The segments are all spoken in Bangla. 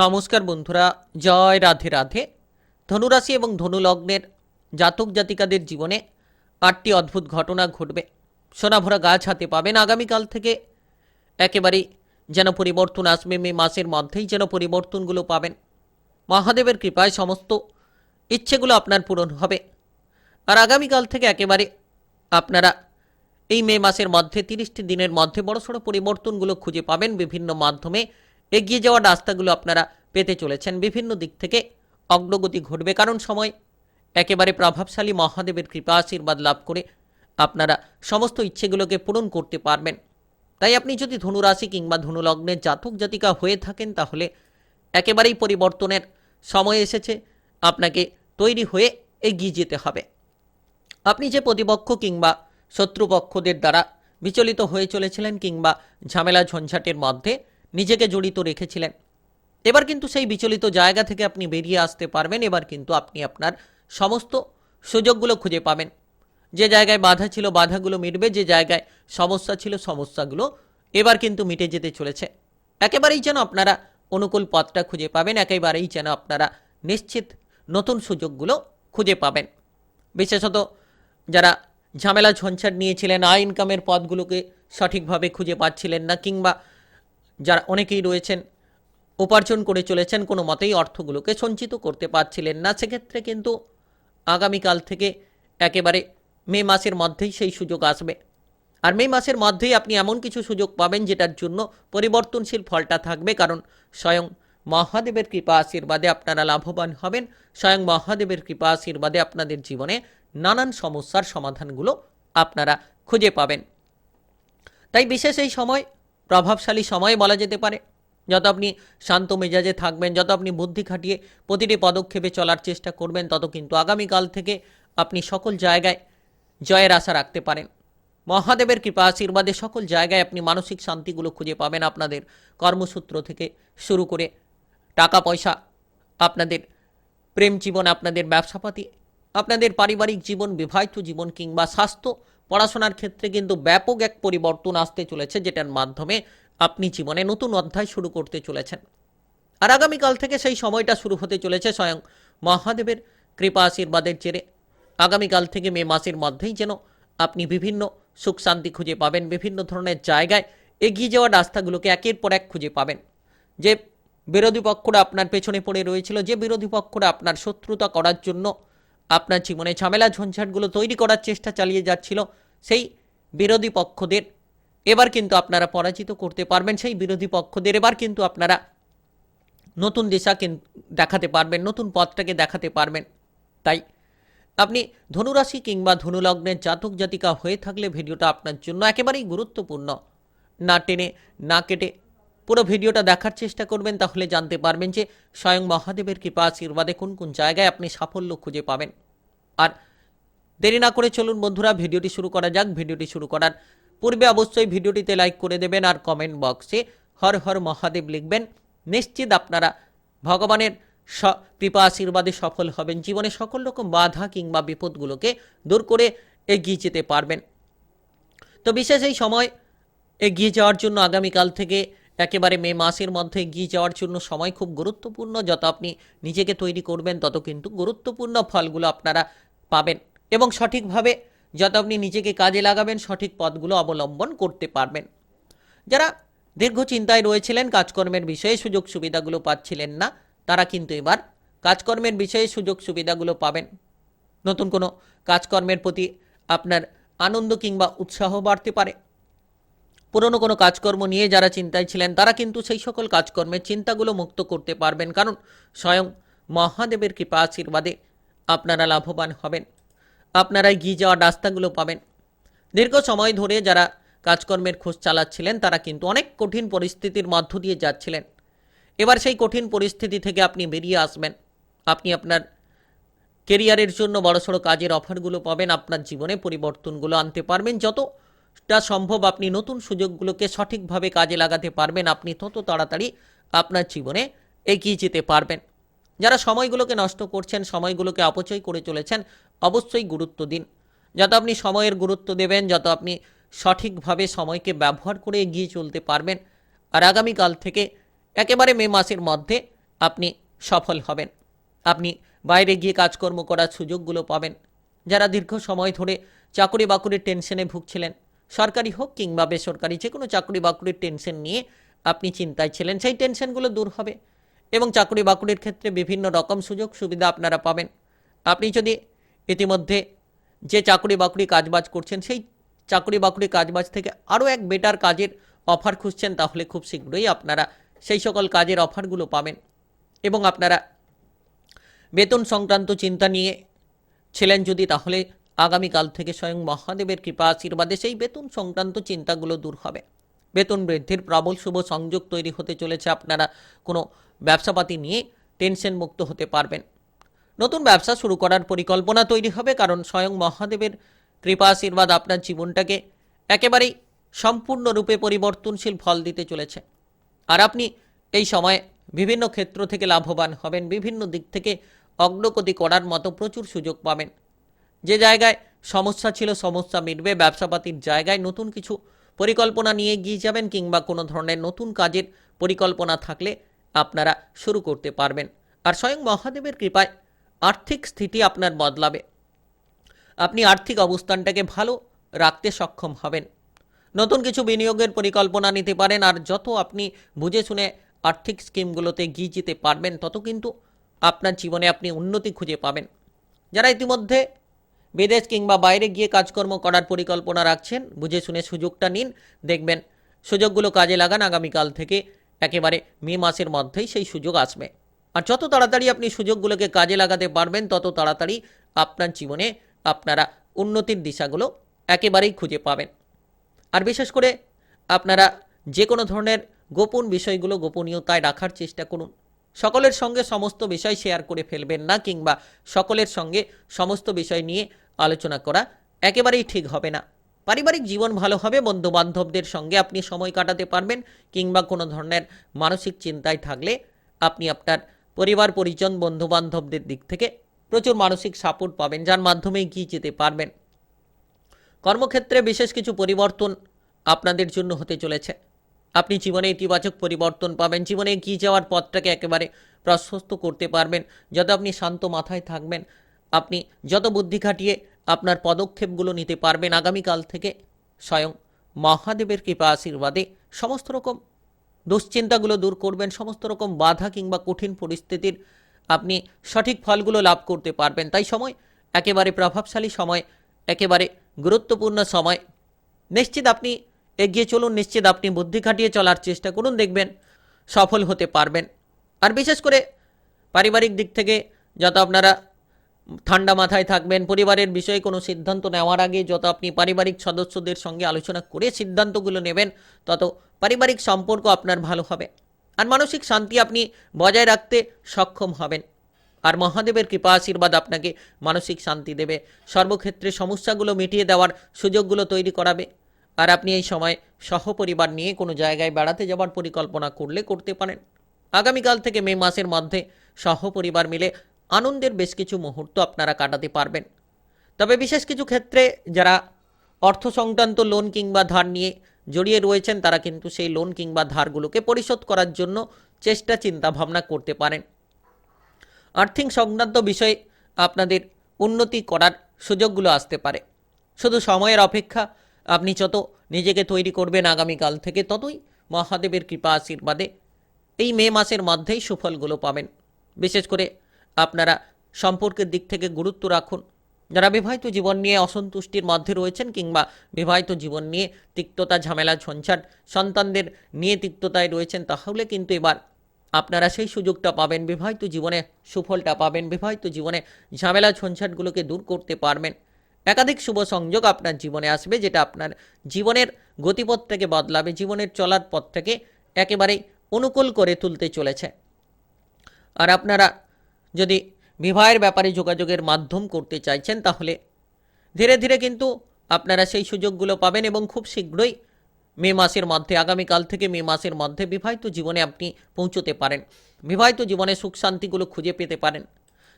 নমস্কার বন্ধুরা, জয় রাধে রাধে। ধনুরাশি এবং ধনুলগ্নের জাতক জাতিকাদের জীবনে আটটি অদ্ভুত ঘটনা ঘটবে। সোনাভরা গাছ হাতে পাবেন আগামীকাল থেকে। একেবারেই যেন পরিবর্তন আসবে মে মাসের মধ্যেই যেন পরিবর্তনগুলো পাবেন। মহাদেবের কৃপায় সমস্ত ইচ্ছেগুলো আপনার পূরণ হবে। আর আগামীকাল থেকে একেবারে আপনারা এই মে মাসের মধ্যে, তিরিশটি দিনের মধ্যে বড়সড় পরিবর্তনগুলো খুঁজে পাবেন। বিভিন্ন মাধ্যমে এগিয়ে যাওয়ার রাস্তাগুলো আপনারা পেতে চলেছেন। বিভিন্ন দিক থেকে অগ্রগতি ঘটবে, কারণ সময় একেবারে প্রভাবশালী মহাদেবের কৃপা আশীর্বাদ লাভ করে আপনারা সমস্ত ইচ্ছেগুলোকে পূরণ করতে পারবেন। তাই আপনি যদি ধনুরাশি কিংবা ধনুলগ্নের জাতক জাতিকা হয়ে থাকেন, তাহলে একেবারেই পরিবর্তনের সময় এসেছে। আপনাকে তৈরি হয়ে এগিয়ে যেতে হবে। আপনি যে প্রতিপক্ষ কিংবা শত্রুপক্ষদের দ্বারা বিচলিত হয়ে চলেছিলেন কিংবা ঝামেলা ঝঞ্ঝাটের মধ্যে নিজেকে জড়িত রেখেছিলেন। এবার কিন্তু সেই বিচলিত জায়গা থেকে আপনি বেরিয়ে আসতে পারবেন, এবার কিন্তু আপনি আপনার সমস্ত সুযোগগুলো খুঁজে পাবেন। যে জায়গায় বাধা ছিল, বাধাগুলো মিটবে, যে জায়গায় সমস্যা ছিল, সমস্যাগুলো এবার কিন্তু মিটে যেতে চলেছে। একেবারেই যেন আপনারা অনুকূল পথটা খুঁজে পাবেন, একেবারেই যেন আপনারা নিশ্চিত নতুন সুযোগগুলো খুঁজে পাবেন। বিশেষত যারা ঝামেলা ঝঞ্ঝাট নিয়েছিলেন আয় ইনকামের পথগুলোকে সঠিকভাবে খুঁজে পাচ্ছিলেন না, কিংবা যারা অনেকেই রয়েছেন, উপার্জন করে চলেছেন, কোনো মতেই অর্থগুলোকে সঞ্চিত করতে পারছিলেন না। সেক্ষেত্রে কিন্তু আগামীকাল থেকে একেবারে মে মাসের মধ্যেই সেই সুযোগ আসবে। আর মে মাসের মধ্যেই আপনি এমন কিছু সুযোগ পাবেন যেটার জন্য পরিবর্তনশীল ফলটা থাকবে। কারণ স্বয়ং মহাদেবের কৃপা আশীর্বাদে আপনারা লাভবান হবেন। স্বয়ং মহাদেবের কৃপা আশীর্বাদে আপনাদের জীবনে নানান সমস্যার সমাধানগুলো আপনারা খুঁজে পাবেন। তাই বিশেষ এই সময় প্রভাবশালী সময় বলা যেতে পারে। যত আপনি শান্ত মেজাজে থাকবেন, যত আপনি বুদ্ধি খাটিয়ে প্রতিটি পদক্ষেপে চলার চেষ্টা করবেন, তত কিন্তু আগামীকাল থেকে আপনি সকল জায়গায় জয়ের আশা রাখতে পারেন। মহাদেবের কৃপা আশীর্বাদে সকল জায়গায় আপনি মানসিক শান্তিগুলো খুঁজে পাবেন আপনাদের কর্মসূত্র থেকে শুরু করে টাকা পয়সা, আপনাদের প্রেম জীবন, আপনাদের ব্যবসাপাতি, আপনাদের পারিবারিক জীবন, বিবাহিত জীবন কিংবা স্বাস্থ্য পড়াশোনার ক্ষেত্রে কিন্তু ব্যাপক এক পরিবর্তন আসতে চলেছে, যেটার মাধ্যমে আপনি জীবনে নতুন অধ্যায় শুরু করতে চলেছেন। আর আগামীকাল থেকে সেই সময়টা শুরু হতে চলেছে স্বয়ং মহাদেবের কৃপা আশীর্বাদের জেরে। আগামীকাল থেকে মে মাসের মধ্যেই যেন আপনি বিভিন্ন সুখ শান্তি খুঁজে পাবেন, বিভিন্ন ধরনের জায়গায় এগিয়ে যাওয়ার রাস্তাগুলোকে একের পর এক খুঁজে পাবেন। যে বিরোধী পক্ষরা আপনার পেছনে পড়ে রয়েছিল, যে বিরোধী পক্ষরা আপনার শত্রুতা করার জন্য আপনার জীবনে ঝামেলা, ঝঞ্ঝাটগুলো তৈরি করার চেষ্টা চালিয়ে যাচ্ছিল সেই বিরোধী পক্ষদের। এবার কিন্তু আপনারা পরাজিত করতে পারবেন সেই বিরোধী পক্ষদের। এবার কিন্তু আপনারা নতুন দিশা দেখাতে পারবেন, নতুন পথটাকে দেখাতে পারবেন। তাই আপনি ধনুরাশি কিংবা ধনুলগ্নের জাতক, জাতিকা হয়ে থাকলে ভিডিওটা আপনার জন্য একেবারেই গুরুত্বপূর্ণ। না টেনে, না কেটে পুরো ভিডিওটা দেখার চেষ্টা করবেন, তাহলে জানতে পারবেন যে স্বয়ং মহাদেবের কৃপা আশীর্বাদে কোন কোন জায়গায় আপনি সাফল্য খুঁজে পাবেন। আর দেরি না করে চলুন বন্ধুরা, ভিডিওটি শুরু করা যাক। ভিডিওটি শুরু করার পূর্বে অবশ্যই ভিডিওটিতে লাইক করে দেবেন আর কমেন্ট বক্সে হর হর মহাদেব লিখবেন। নিশ্চিত আপনারা ভগবানের কৃপা আশীর্বাদে সফল হবেন। জীবনে সকল রকম বাধা কিংবা বিপদগুলোকে দূর করে এগিয়ে যেতে পারবেন। তো বিশেষ এই সময় এগিয়ে যাওয়ার জন্য আগামীকাল থেকে একেবারে মে মাসের মধ্যে এগিয়ে যাওয়ার জন্য সময় খুব গুরুত্বপূর্ণ। যত আপনি নিজেকে তৈরি করবেন, তত কিন্তু গুরুত্বপূর্ণ ফলগুলো আপনারা পাবেন এবং সঠিকভাবে যত আপনি নিজেকে কাজে লাগাবেন, সঠিক পথগুলো অবলম্বন করতে পারবেন। যারা দীর্ঘ চিন্তায় রয়েছিলেন, কাজকর্মের বিষয়ে সুযোগ সুবিধাগুলো পাচ্ছিলেন না, তারা কিন্তু এবার কাজকর্মের বিষয়ে সুযোগ সুবিধাগুলো পাবেন। নতুন কোনো কাজকর্মের প্রতি আপনার আনন্দ কিংবা উৎসাহ বাড়তে পারে। পুরনো কোনো কাজকর্ম নিয়ে যারা চিন্তায় ছিলেন, তারা কিন্তু সেই সকল কাজকর্মের চিন্তাগুলো মুক্ত করতে পারবেন। কারণ স্বয়ং মহাদেবের কৃপা আশীর্বাদে আপনারা লাভবান হবেন। আপনারা এগিয়ে যাওয়ার রাস্তাগুলো পাবেন। দীর্ঘ সময় ধরে যারা কাজকর্মের খোঁজ চালাচ্ছিলেন, তারা কিন্তু অনেক কঠিন পরিস্থিতির মধ্য দিয়ে যাচ্ছিলেন। এবার সেই কঠিন পরিস্থিতি থেকে আপনি বেরিয়ে আসবেন। আপনি আপনার কেরিয়ারের জন্য বড়সড় কাজের অফারগুলো পাবেন, আপনার জীবনে পরিবর্তনগুলো আনতে পারবেন। যতটা সম্ভব আপনি নতুন সুযোগগুলোকে সঠিকভাবে কাজে লাগাতে পারবেন। আপনি তত তাড়াতাড়ি আপনার জীবনে এগিয়ে যেতে পারবেন। যারা সময়গুলোকে নষ্ট করছেন, সময়গুলোকে অপচয় করে চলেছেন, অবশ্যই গুরুত্ব দিন। যত আপনি সময়ের গুরুত্ব দেবেন, যত আপনি সঠিকভাবে সময়কে ব্যবহার করে এগিয়ে চলতে পারবেন, আর আগামীকাল থেকে একেবারে মে মাসের মধ্যে আপনি সফল হবেন। আপনি বাইরে গিয়ে কাজকর্ম করার সুযোগগুলো পাবেন। যারা দীর্ঘ সময় ধরে চাকরি বাকরির টেনশনে ভুগছিলেন, সরকারি হোক কিংবা বেসরকারি যে কোনো চাকরি বাকরির টেনশন নিয়ে আপনি চিন্তায় ছিলেন, সেই টেনশনগুলো দূর হবে। এবং চাকরি বাকরির ক্ষেত্রে বিভিন্ন রকম সুযোগ সুবিধা আপনারা পাবেন। আপনি যদি ইতিমধ্যে যে চাকরি বাকরি কাজবাজ করছেন, সেই চাকরি বাকরি কাজবাজ থেকে আরও এক বেটার কাজের অফার খুঁজছেন, তাহলে খুব শীঘ্রই আপনারা সেই সকল কাজের অফারগুলো পাবেন এবং আপনারা বেতন সংক্রান্ত চিন্তা নিয়ে ছিলেন যদি, তাহলে আগামীকাল থেকে স্বয়ং মহাদেবের কৃপা আশীর্বাদে সেই বেতন সংক্রান্ত চিন্তাগুলো দূর হবে। বেতন বৃদ্ধির প্রবল শুভ সংযোগ তৈরি হতে চলেছে। আপনারা কোনো ব্যবসাপাতি নিয়ে টেনশন মুক্ত হতে পারবেন। নতুন ব্যবসা শুরু করার পরিকল্পনা তৈরি হবে, কারণ স্বয়ং মহাদেবের কৃপা, আশীর্বাদ আপনার জীবনটাকে একেবারেই সম্পূর্ণরূপে পরিবর্তনশীল ফল দিতে চলেছে। আর আপনি এই সময়ে বিভিন্ন ক্ষেত্র থেকে লাভবান হবেন, বিভিন্ন দিক থেকে অগ্রগতি করার মতো প্রচুর সুযোগ পাবেন। যে জায়গায় সমস্যা ছিল, সমস্যা মিটবে, ব্যবসাপাতির জায়গায় নতুন কিছু পরিকল্পনা নিয়ে এগিয়ে যাবেন, কিংবা কোনো ধরনের নতুন কাজের পরিকল্পনা থাকলে আপনারা শুরু করতে পারবেন। আর স্বয়ং মহাদেবের কৃপায় আর্থিক স্থিতি আপনার বদলাবে। আপনি আর্থিক অবস্থানটাকে ভালো রাখতে সক্ষম হবেন। নতুন কিছু বিনিয়োগের পরিকল্পনা নিতে পারেন, আর যত আপনি বুঝে শুনে আর্থিক স্কিমগুলোতে গিয়ে যেতে পারবেন, তত কিন্তু আপনার জীবনে আপনি উন্নতি খুঁজে পাবেন। যারা ইতিমধ্যে বিদেশ কিংবা বাইরে গিয়ে কাজকর্ম করার পরিকল্পনা রাখছেন, বুঝে শুনে সুযোগটা নিন, দেখবেন সুযোগগুলো কাজে লাগান, আগামীকাল থেকে একেবারে মে মাসের মধ্যেই সেই সুযোগ আসবে। আর যত তাড়াতাড়ি আপনি সুযোগগুলোকে কাজে লাগাতে পারবেন, তত তাড়াতাড়ি আপনার জীবনে আপনারা উন্নতির দিশাগুলো একেবারেই খুঁজে পাবেন। আর বিশেষ করে আপনারা যে কোনো ধরনের গোপন বিষয়গুলো গোপনীয়তায় রাখার চেষ্টা করুন। সকলের সঙ্গে সমস্ত বিষয় শেয়ার করে ফেলবেন না, কিংবা সকলের সঙ্গে সমস্ত বিষয় নিয়ে আলোচনা করা একেবারেই ঠিক হবে না। পারিবারিক জীবন ভালো হবে বন্ধু বান্ধবদের সঙ্গে আপনি সময় কাটাতে পারবেন কিংবা কোনো ধরনের মানসিক চিন্তায় থাকলে আপনি আপনার পরিবার, পরিজন বন্ধু বান্ধবদের দিক থেকে প্রচুর মানসিক সাপোর্ট পাবেন, যার মাধ্যমে এগিয়ে যেতে পারবেন। কর্মক্ষেত্রে বিশেষ কিছু পরিবর্তন আপনাদের জন্য হতে চলেছে। আপনি জীবনে ইতিবাচক পরিবর্তন পাবেন, জীবনে এগিয়ে যাওয়ার পথটাকে একেবারে প্রশস্ত করতে পারবেন। যত আপনি শান্ত মাথায় থাকবেন, আপনি যত বুদ্ধি খাটিয়ে আপনার পদক্ষেপগুলো নিতে পারবেন আগামীকাল থেকে। স্বয়ং মহাদেবের কৃপা আশীর্বাদে সমস্ত রকম দুশ্চিন্তাগুলো দূর করবেন, সমস্ত রকম বাধা কিংবা কঠিন পরিস্থিতির আপনি সঠিক ফলগুলো লাভ করতে পারবেন। তাই সময় একেবারে প্রভাবশালী সময়, একেবারে গুরুত্বপূর্ণ সময়। নিশ্চিত আপনি এগিয়ে চলুন, নিশ্চিত আপনি বুদ্ধি খাটিয়ে চলার চেষ্টা করুন, দেখবেন সফল হতে পারবেন। আর বিশেষ করে পারিবারিক দিক থেকে যত আপনারা ঠান্ডা মাথায় থাকবেন। পরিবারের বিষয়ে কোনো সিদ্ধান্ত নেওয়ার আগে যত আপনি পারিবারিক সদস্যদের সঙ্গে আলোচনা করে সিদ্ধান্তগুলো নেবেন, তত পারিবারিক সম্পর্ক আপনার ভালো হবে। আর মানসিক শান্তি আপনি বজায় রাখতে সক্ষম হবেন। আর মহাদেবের কৃপা আশীর্বাদ আপনাকে মানসিক শান্তি দেবে। সর্বক্ষেত্রে সমস্যাগুলো মিটিয়ে দেওয়ার সুযোগগুলো তৈরি করাবে। আর আপনি এই সময় সহপরিবার নিয়ে কোনো জায়গায় বেড়াতে যাওয়ার পরিকল্পনা করলে করতে পারেন। আগামীকাল থেকে মে মাসের মধ্যে সহপরিবার মিলে আনন্দের বেশ কিছু মুহূর্ত আপনারা কাটাতে পারবেন। তবে বিশেষ কিছু ক্ষেত্রে যারা অর্থ সংক্রান্ত লোন কিংবা ধার নিয়ে জড়িয়ে রয়েছেন, তারা কিন্তু সেই লোন কিংবা ধারগুলোকে পরিশোধ করার জন্য চেষ্টা, চিন্তা ভাবনা করতে পারেন। আর্থিক সংক্রান্ত বিষয়ে আপনাদের উন্নতি করার সুযোগগুলো আসতে পারে। শুধু সময়ের অপেক্ষা, আপনি যত নিজেকে তৈরি করবেন আগামীকাল থেকে, ততই মহাদেবের কৃপা আশীর্বাদে এই মে মাসের মধ্যেই সুফলগুলো পাবেন। বিশেষ করে আপনারা সম্পর্কের দিক থেকে গুরুত্ব রাখুন। যারা বিবাহিত জীবন নিয়ে অসন্তুষ্টির মধ্যে রয়েছেন কিংবা বিবাহিত জীবন নিয়ে তিক্ততা, ঝামেলা, ঝঞ্ঝাট সন্তানদের নিয়ে তিক্ততায় রয়েছেন, তাহলে কিন্তু এবার আপনারা সেই সুযোগটা পাবেন, বিবাহিত জীবনে সুফলটা পাবেন, বিবাহিত জীবনে ঝামেলা, ঝঞ্ঝাটগুলোকে দূর করতে পারবেন। একাধিক শুভ সংযোগ আপনার জীবনে আসবে, যেটা আপনার জীবনের গতিপথটাকে বদলাবে, জীবনের চলার পথটাকে একেবারেই অনুকূল করে তুলতে চলেছে। আর আপনারা যদি বিবাহের ব্যাপারে যোগাযোগের মাধ্যম করতে চাইছেন, তাহলে ধীরে ধীরে কিন্তু আপনারা সেই সুযোগগুলো পাবেন এবং খুব শীঘ্রই মে মাসের মধ্যে, আগামীকাল থেকে মে মাসের মধ্যে বিবাহিত জীবনে আপনি পৌঁছতে পারেন। বিবাহিত জীবনে সুখ শান্তিগুলো খুঁজে পেতে পারেন।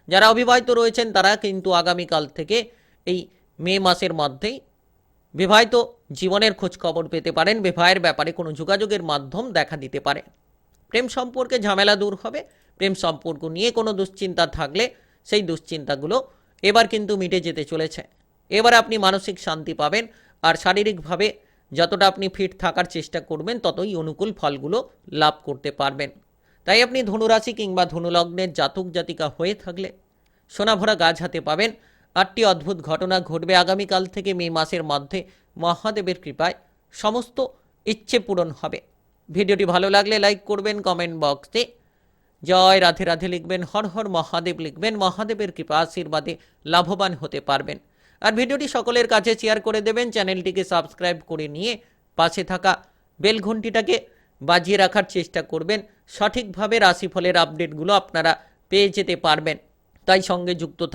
যারা অবিবাহিত রয়েছেন, তারা কিন্তু আগামীকাল থেকে এই মে মাসের মধ্যেই বিবাহিত জীবনের খোঁজ খবর পেতে পারেন। বিবাহের ব্যাপারে কোনো যোগাযোগের মাধ্যম দেখা দিতে পারে। প্রেম সম্পর্কে ঝামেলা দূর হবে। প্রেম সম্পর্ক নিয়ে কোনো দুশ্চিন্তা থাকলে সেই দুশ্চিন্তাগুলো এবার কিন্তু মিটে যেতে চলেছে। এবার আপনি মানসিক শান্তি পাবেন আর শারীরিকভাবে যতটা আপনি ফিট থাকার চেষ্টা করবেন, ততই অনুকূল ফলগুলো লাভ করতে পারবেন। তাই আপনি ধনুরাশি কিংবা ধনুলগ্নের জাতক জাতিকা হয়ে থাকলে সোনাভরা গাছ হাতে পাবেন। আটটি অদ্ভুত ঘটনা ঘটবে আগামীকাল থেকে মে মাসের মধ্যে। মহাদেবের কৃপায় সমস্ত ইচ্ছে পূরণ হবে। ভিডিওটি ভালো লাগলে লাইক করবেন, কমেন্ট বক্সে জয় রাধে রাধে লিখবেন, হর হর মহাদেব লিখবেন, মহাদেবের কৃপা আশীর্বাদে লাভবান হতে পারবেন। আর ভিডিওটি সকলের কাছে শেয়ার করে দেবেন, চ্যানেলটিকে সাবস্ক্রাইব করে নিয়ে পাশে থাকা বেল ঘন্টিটাকে বাজিয়ে রাখার চেষ্টা করবেন। সঠিকভাবে রাশিফলের আপডেটগুলো আপনারা পেয়ে যেতে পারবেন। তাই সঙ্গে যুক্ত থাক